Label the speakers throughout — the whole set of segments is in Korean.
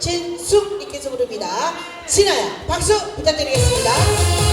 Speaker 1: 진숙님께서 부릅니다. 진아야 박수 부탁드리겠습니다.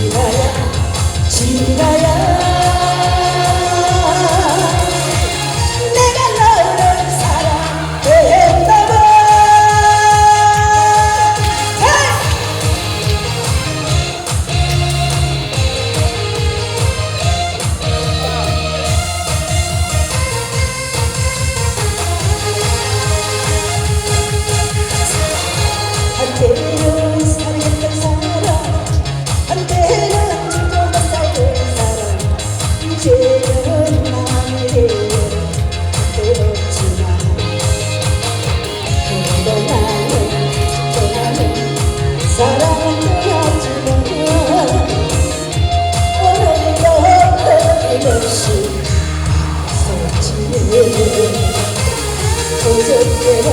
Speaker 2: 진가야 진가야 예, 예, 예, 언제나